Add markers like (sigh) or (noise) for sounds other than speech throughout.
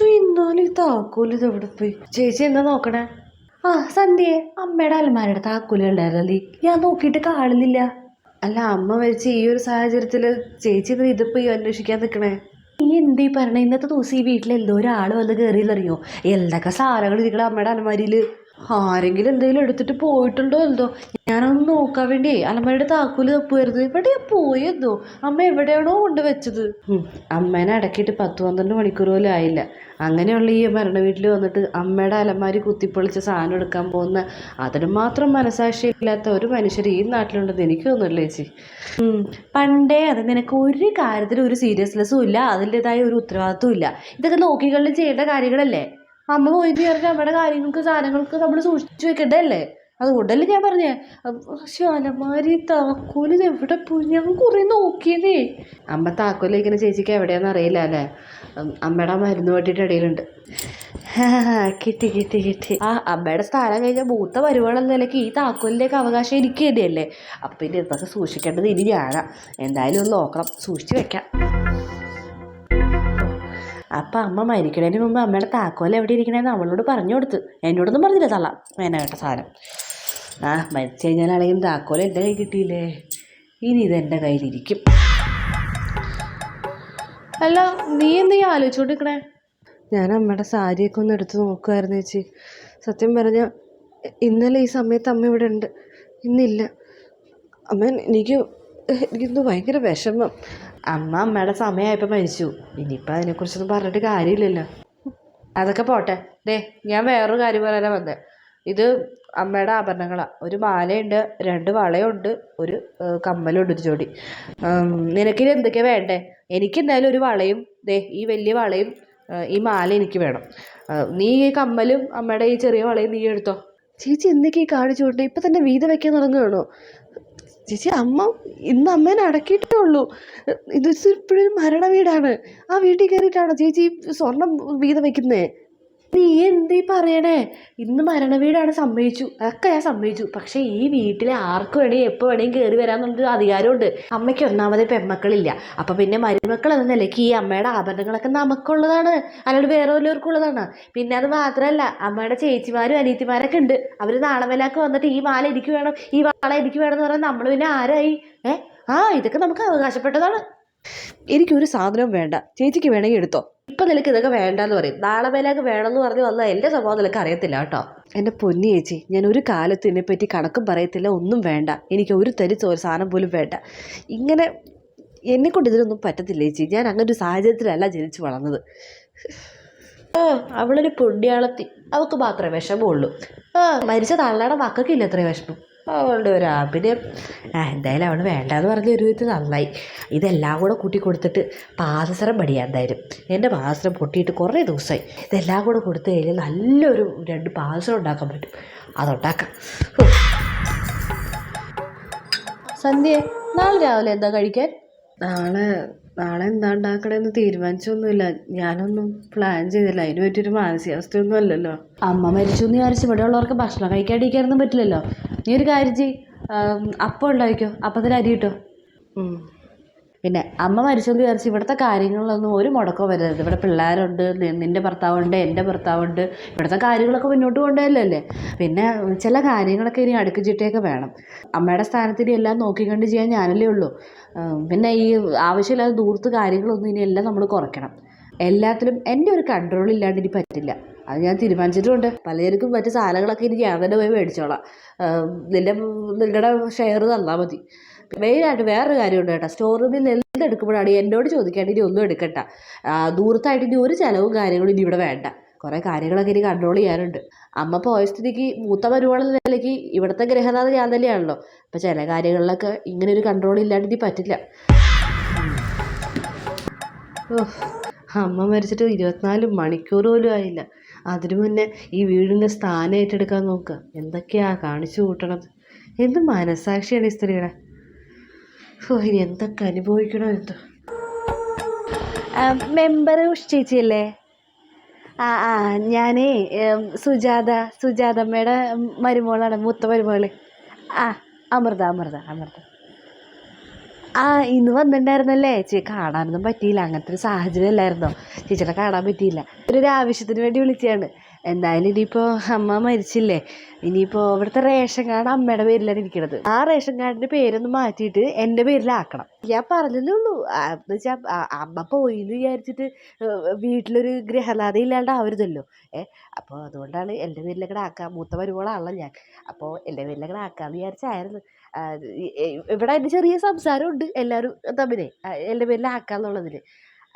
ശോ, എന്നാലും ഈ താക്കോൽ എവിടെ പോയി? ചേച്ചി എന്താ നോക്കണേ? ആ സന്ധ്യയെ അമ്മയുടെ അലമാരയുടെ താക്കോൽ ഉണ്ടായിരുന്നല്ലി ഞാൻ നോക്കിയിട്ട് കാണുന്നില്ല. അല്ല അമ്മ മരിച്ച ഈ ഒരു സാഹചര്യത്തിൽ ചേച്ചി ഇത് ഇതിപ്പോ ഈ അന്വേഷിക്കാൻ നിൽക്കണേ നീ എന്തീ പറഞ്ഞ? ഇന്നത്തെ ദിവസം ഈ വീട്ടിൽ എന്തോ ഒരാൾ വന്ന് കയറിയെന്നറിയോ എന്തൊക്കെ സാധനങ്ങൾ ഇരിക്കണ അമ്മയുടെ അലമാരിയിൽ ആരെങ്കിലും എന്തെങ്കിലും എടുത്തിട്ട് പോയിട്ടുണ്ടോ എന്തോ? ഞാനൊന്ന് നോക്കാൻ വേണ്ടി അലമ്മയുടെ താക്കോൽ തപ്പുമായിരുന്നു എവിടെയാ പോയെന്തോ അമ്മ എവിടെയാണോ കൊണ്ടുവച്ചത് അമ്മേനെ അടക്കിയിട്ട് പത്ത് പന്ത്രണ്ട് മണിക്കൂർ പോലും ആയില്ല. അങ്ങനെയുള്ള ഈ മരണ വീട്ടിൽ വന്നിട്ട് അമ്മയുടെ അലമാരി കുത്തിപ്പൊളിച്ച് സാധനം എടുക്കാൻ പോകുന്ന അതിന് മാത്രം മനസാക്ഷി ഇല്ലാത്ത ഒരു മനുഷ്യർ ഈ നാട്ടിലുണ്ടെന്ന് എനിക്ക് തോന്നുന്നില്ല ചേച്ചി. പണ്ടേ അത് നിനക്ക് ഒരു കാര്യത്തിലും ഒരു സീരിയസ്നെസ്സും ഇല്ല. അതിന്റെതായ ഒരു ഉത്തരവാദിത്വം ഇല്ല. ഇതൊക്കെ നോക്കിക്കളിൽ ചെയ്യേണ്ട കാര്യങ്ങളല്ലേ? അമ്മ പോയി പറഞ്ഞാൽ നമ്മുടെ കാര്യങ്ങൾക്ക് സാധനങ്ങൾക്ക് നമ്മൾ സൂക്ഷിച്ചു വെക്കണ്ടല്ലേ അതുകൊണ്ടല്ലേ ഞാൻ പറഞ്ഞേ പക്ഷെ അലമാരി താക്കോൽ ഇത് എവിടെ പോയി? ഞാൻ കുറേ നോക്കിയതേ. അമ്മ താക്കോൽ വയ്ക്കുന്ന ചേച്ചിക്ക് എവിടെയാണെന്ന് അറിയില്ല അല്ലേ? അമ്മയുടെ മരുന്ന് വേണ്ടിയിട്ട് ഇടയിലുണ്ട്. (laughs) കിട്ടി കിട്ടി കിട്ടി. ആ അമ്മയുടെ സ്ഥാനം കഴിഞ്ഞാൽ മൂത്ത വരുവാണെന്ന നിലയ്ക്ക് ഈ താക്കോലിന്റെയൊക്കെ അവകാശം എനിക്ക് തന്നെയല്ലേ? അപ്പം പിന്നെ ഇതൊക്കെ സൂക്ഷിക്കേണ്ടത് ഇനി ഞാനാ. എന്തായാലും ഒന്ന് നോക്കണം. സൂക്ഷിച്ച് വെക്കാം. അപ്പം അമ്മ മരിക്കണതിന് മുമ്പ് അമ്മയുടെ താക്കോൽ എവിടെ ഇരിക്കണേന്ന് അവളോട് പറഞ്ഞു കൊടുത്ത്. എന്നോടൊന്നും പറഞ്ഞില്ല തള്ള. വേന കേട്ട സാധനം. ആ മരിച്ചു കഴിഞ്ഞാലാണെങ്കിലും താക്കോൽ എന്റെ കൈ കിട്ടിയില്ലേ? ഇനി ഇതെന്റെ കയ്യിലിരിക്കും. അല്ല നീ എന്ത് ഈ ആലോചിച്ചുകൊണ്ടിരിക്കണേ ഞാൻ അമ്മയുടെ സാരിയൊക്കെ ഒന്ന് എടുത്ത് നോക്കുമായിരുന്നു ചേച്ചി. സത്യം പറഞ്ഞാൽ ഇന്നലെ ഈ സമയത്ത് അമ്മ ഇവിടെ ഉണ്ട്. ഇന്നില്ല. അമ്മ എനിക്ക് (laughs) എനിക്കിന്ന് ഭയങ്കര വിഷമം. അമ്മ അമ്മയുടെ സമയമായപ്പോൾ മരിച്ചു. ഇനിയിപ്പോൾ അതിനെക്കുറിച്ചൊന്നും പറഞ്ഞിട്ട് കാര്യമില്ലല്ലോ. അതൊക്കെ പോട്ടെ. ദേ ഞാൻ വേറൊരു കാര്യം പറയാനാണ് വന്നത് ഇത് അമ്മയുടെ ആഭരണങ്ങളാണ് ഒരു മാലയുണ്ട് രണ്ട് വളയുണ്ട് ഒരു കമ്മലുണ്ട് ഒരു ജോഡി നിനക്കിത് എന്തൊക്കെയാണ് വേണ്ടേ? എനിക്ക് എന്തായാലും ഒരു വളയും ദേ ഈ വലിയ വളയും ഈ മാല എനിക്ക് വേണം. നീ ഈ കമ്മലും അമ്മയുടെ ഈ ചെറിയ വളയും നീ എടുത്തോ. ചേച്ചി എന്തൊക്കെ ഈ കാണിച്ചുകൊണ്ട് ഇപ്പം തന്നെ വീത് വയ്ക്കാൻ തുടങ്ങുകയാണോ ചേച്ചി അമ്മ ഇന്ന് അമ്മേനെ അടക്കിയിട്ടേ ഉള്ളൂ. ഇത് ഇപ്പോഴും മരണ വീടാണ്. ആ വീട്ടിൽ കയറിയിട്ടാണോ ചേച്ചി സ്വർണം വീതം വെക്കുന്നേ? നീ എന്തീ പറയണേ? ഇന്ന് മരണ വീടാണ് സമ്മതിച്ചു. അതൊക്കെ ഞാൻ സമ്മതിച്ചു. പക്ഷേ ഈ വീട്ടിലെ ആർക്ക് വേണമെങ്കിൽ എപ്പോൾ വേണമെങ്കിൽ കയറി വരാമെന്നുള്ളൊരു അധികാരമുണ്ട്. അമ്മയ്ക്ക് ഒന്നാമത് പെമ്മക്കളില്ല അപ്പം പിന്നെ മരുമക്കൾ എന്ന നിലയ്ക്ക് ഈ അമ്മയുടെ ആഭരണങ്ങളൊക്കെ നമുക്കുള്ളതാണ്. അല്ലാണ്ട് വേറെ വല്ലവർക്കുള്ളതാണ്. പിന്നെ അത് മാത്രമല്ല അമ്മയുടെ ചേച്ചിമാരും അനീത്തിമാരൊക്കെ ഉണ്ട്. അവർ നാളമേലാക്ക് വന്നിട്ട് ഈ മാല എനിക്ക് വേണം ഈ വാള എനിക്ക് വേണം എന്ന് പറഞ്ഞാൽ നമ്മൾ പിന്നെ ആരായി? ഏ? ആ ഇതൊക്കെ നമുക്ക് അവകാശപ്പെട്ടതാണ്. എനിക്കൊരു സാധനവും വേണ്ട. ചേച്ചിക്ക് വേണമെങ്കിൽ എടുത്തോ. ഇപ്പം നിനക്ക് ഇതൊക്കെ വേണ്ടെന്ന് പറയും. നാളെ മേലേക്ക് വേണമെന്ന് പറഞ്ഞ് വന്നാൽ എന്റെ സ്വഭാവം നിനക്ക് അറിയത്തില്ല കേട്ടോ. എന്റെ പൊന്നി ചേച്ചി ഞാൻ ഒരു കാലത്ത് ഇതിനെപ്പറ്റി കണക്കും പറയത്തില്ല ഒന്നും വേണ്ട. എനിക്ക് ഒരു തരി സാധനം പോലും വേണ്ട. ഇങ്ങനെ എന്നെക്കൊണ്ട് ഇതിനൊന്നും പറ്റത്തില്ല ചേച്ചി. ഞാൻ അങ്ങനെ ഒരു സാഹചര്യത്തിലല്ല ജനിച്ചു വളർന്നത്. ആ അവളൊരു പുണ്യാളത്തി. അവൾക്ക് മാത്രമേ വിഷമമുള്ളൂ. ആ മരിച്ച തള്ളയുടെ മക്കൾക്കില്ല അത്രയും വിഷമം. അവളുടെ ഒരു പിന്നെ എന്തായാലും അവൾ വേണ്ടാന്ന് പറഞ്ഞ ഒരു വിധത്തിൽ നന്നായി. ഇതെല്ലാം കൂടെ കൂട്ടി കൊടുത്തിട്ട് പാദസരം പണിയാൻ എന്തായാലും. എന്റെ പാദസരം പൊട്ടിയിട്ട് കുറേ ദിവസമായി. ഇതെല്ലാം കൂടെ കൊടുത്തു കഴിഞ്ഞാൽ നല്ലൊരു രണ്ട് പാദസരം ഉണ്ടാക്കാൻ പറ്റും. അതുണ്ടാക്കാം. സന്ധ്യ നാളെ രാവിലെ എന്താ കഴിക്കാൻ? നാളെ നാളെ എന്താ ഉണ്ടാക്കണമെന്ന് തീരുമാനിച്ചൊന്നുമില്ല. ഞാനൊന്നും പ്ലാൻ ചെയ്തില്ല. അതിന് പറ്റിയൊരു മാനസികാവസ്ഥയൊന്നും അല്ലല്ലോ. അമ്മ മരിച്ചു എന്ന് വിചാരിച്ച് ഇവിടെ ഉള്ളവർക്ക് ഭക്ഷണം കഴിക്കാണ്ടിരിക്കാനൊന്നും പറ്റില്ലല്ലോ. നീ ഒരു കാര്യം ചെയ് അപ്പം ഉണ്ടാക്കിക്കോ. അപ്പത്തിന് അരി കിട്ടോ പിന്നെ അമ്മ മരിച്ചെന്ന് വിചാരിച്ച് ഇവിടുത്തെ കാര്യങ്ങളിലൊന്നും ഒരു മുടക്കവും വരരുത്. ഇവിടെ പിള്ളേരുണ്ട് നിന്റെ നിന്റെ ഭർത്താവുണ്ട് എന്റെ ഭർത്താവുണ്ട്. ഇവിടുത്തെ കാര്യങ്ങളൊക്കെ മുന്നോട്ട് കൊണ്ടുപോയല്ലേ പിന്നെ ചില കാര്യങ്ങളൊക്കെ ഇനി അടുക്കി ചിട്ടയൊക്കെ വേണം. അമ്മയുടെ സ്ഥാനത്തിന് എല്ലാം നോക്കിക്കണ്ട് ചെയ്യാൻ ഞാനല്ലേ ഉള്ളൂ. പിന്നെ ഈ ആവശ്യമില്ലാതെ ദൂരത്ത് കാര്യങ്ങളൊന്നും ഇനി എല്ലാം നമ്മൾ കുറയ്ക്കണം. എല്ലാത്തിലും എന്റെ ഒരു കൺട്രോൾ ഇല്ലാണ്ട് ഇനി പറ്റില്ല. അത് ഞാൻ തീരുമാനിച്ചിട്ടുമുണ്ട് പലചരക്കും മറ്റു സാധനങ്ങളൊക്കെ ഇനി ഞാൻ തന്നെ പോയി മേടിച്ചോളാം. നിന്റെ നിങ്ങളുടെ ഷെയർ തന്നാൽ മതി. മെയിനായിട്ട് വേറൊരു കാര്യമുണ്ട് കേട്ടോ. സ്റ്റോർ റൂമിൽ എന്ത് എടുക്കുമ്പോഴാണ് എന്നോട് ചോദിക്കാണ്ട് ഇനി ഒന്നും എടുക്കണ്ട. ആ, ദൂരത്തായിട്ട് ഇനി ഒരു ചിലവും കാര്യങ്ങളും ഇനി ഇവിടെ വേണ്ട. കുറേ കാര്യങ്ങളൊക്കെ ഇനി കൺട്രോൾ ചെയ്യാനുണ്ട്. അമ്മ പോയ സ്ഥിതിക്ക് മൂത്ത മരുവാണെന്ന നിലയ്ക്ക് ഇവിടുത്തെ ഗ്രഹനാഥ ഞാൻ തന്നെയാണല്ലോ. അപ്പം ചില കാര്യങ്ങളിലൊക്കെ ഇങ്ങനെ ഒരു കൺട്രോൾ ഇല്ലാണ്ട് ഇനി പറ്റില്ല. അമ്മ മരിച്ചിട്ട് ഇരുപത്തിനാല് മണിക്കൂർ പോലും ആയില്ല. അതിനു മുന്നേ ഈ വീടിന്റെ സ്ഥാനം ഏറ്റെടുക്കാൻ നോക്കുക എന്തൊക്കെയാ കാണിച്ചു കൂട്ടണത്? എന്ത് മനസാക്ഷിയാണ് ഈ സ്ത്രീയുടെ? ഓ ഇനി എന്തൊക്കെ അനുഭവിക്കണോ എന്തോ മെമ്പർ ഉഷ് ചേച്ചിയല്ലേ? ആ ആ ഞാനേ സുജാത സുജാതമ്മയുടെ മരുമോളാണ് മൂത്ത മരുമോൾ ആ അമൃത അമൃത അമൃത. ആ ഇന്ന് വന്നിട്ടുണ്ടായിരുന്നല്ലേ? ചേച്ചി കാണാനൊന്നും പറ്റിയില്ല. അങ്ങനത്തെ ഒരു സാഹചര്യം അല്ലായിരുന്നു? ചേച്ചിയുടെ കാണാൻ പറ്റിയില്ല. ഒരു ആവശ്യത്തിന് വേണ്ടി വിളിച്ചതാണ്. എന്തായാലും ഇനിയിപ്പോൾ അമ്മ മരിച്ചില്ലേ? ഇനിയിപ്പോൾ ഇവിടുത്തെ റേഷൻ കാർഡ് അമ്മയുടെ പേരിലാണ് ഇരിക്കുന്നത് ആ റേഷൻ കാർഡിന്റെ പേരൊന്ന് മാറ്റിയിട്ട് എന്റെ പേരിലാക്കണം. ഞാൻ പറഞ്ഞതേ ഉള്ളൂ. എന്ന് വെച്ചാൽ അമ്മ പോയി എന്ന് വിചാരിച്ചിട്ട് വീട്ടിലൊരു ഗ്രഹനാഥ ഇല്ലാണ്ട് ആവരുതല്ലോ ഏ അപ്പോൾ അതുകൊണ്ടാണ് എന്റെ പേരിലേക്കടെ ആക്കാം മൂത്ത വരുമ്പോളാണല്ലോ ഞാൻ. അപ്പോൾ എന്റെ പേരിലേക്കടെ ആക്കാമെന്ന് വിചാരിച്ചായിരുന്നു. ഇവിടെ അതിന്റെ ചെറിയ സംസാരമുണ്ട് എല്ലാവരും തമ്മിലെ. എന്റെ പേരിലാക്കാന്നുള്ളതിന്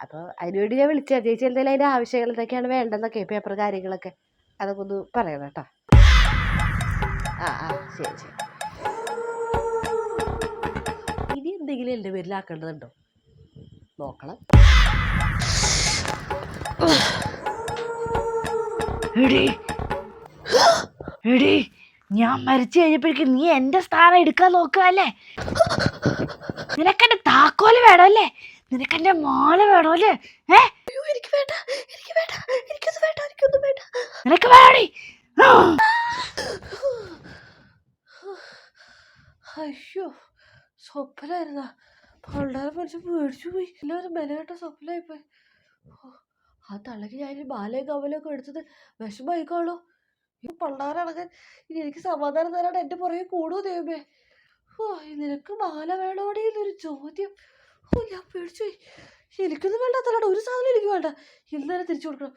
അപ്പോൾ അതിനുവേണ്ടി ഞാൻ വിളിച്ചാൽ ചേച്ചി എന്തായാലും അതിന്റെ ആവശ്യങ്ങൾ എന്തൊക്കെയാണ് വേണ്ടതെന്നൊക്കെ പേപ്പർ കാര്യങ്ങളൊക്കെ അതൊക്കെ ഒന്ന് പറയണം കേട്ടോ. ആ ആ ശരി ശരി. ഇനി എന്തെങ്കിലും എന്റെ പേരിലാക്കേണ്ടതുണ്ടോ നോക്കണം. എടി. എടി. ഞാൻ മരിച്ചു കഴിഞ്ഞപ്പോഴേക്കും നീ എന്റെ സ്ഥാനം എടുക്കാൻ നോക്കുക അല്ലേ? നിനക്കെന്റെ താക്കോൽ വേണമല്ലേ നിനക്കെന്റെ മാല വേണമല്ലേ ഏ? എനിക്ക് വേണ്ട എനിക്ക് വേണ്ട എനിക്കൊന്നും വേണ്ട എനിക്കൊന്നും വേണ്ട. നിനക്ക് വേണടി? അയ്യോ സ്വപ്നമായിരുന്നാ. പണ്ടാരെ മനുഷ്യൻ മേടിച്ചു പോയി. എല്ലാവരും ബലകെട്ട സ്വപ്നമായിപ്പോയി. ഓ, ആ തള്ളക്ക് ഞാൻ ബാലയും കവലൊക്കെ എടുത്തത് വിഷമായിക്കോളൂ ഈ പണ്ടാരടങ്ങാൻ ഇനി എനിക്ക് സമാധാനം തരാണ്ട് എന്റെ പുറകെ കൂടുമോ ദൈവമേ? ഓ നിനക്ക് മാല വേണോടെ എന്നൊരു ചോദ്യം. ഓ ഞാൻ പേടിച്ചു എനിക്കൊന്നും വേണ്ട ഒരു സാധനം എനിക്ക് വേണ്ട. ഇന്നലെ തിരിച്ചു കൊടുക്കണം.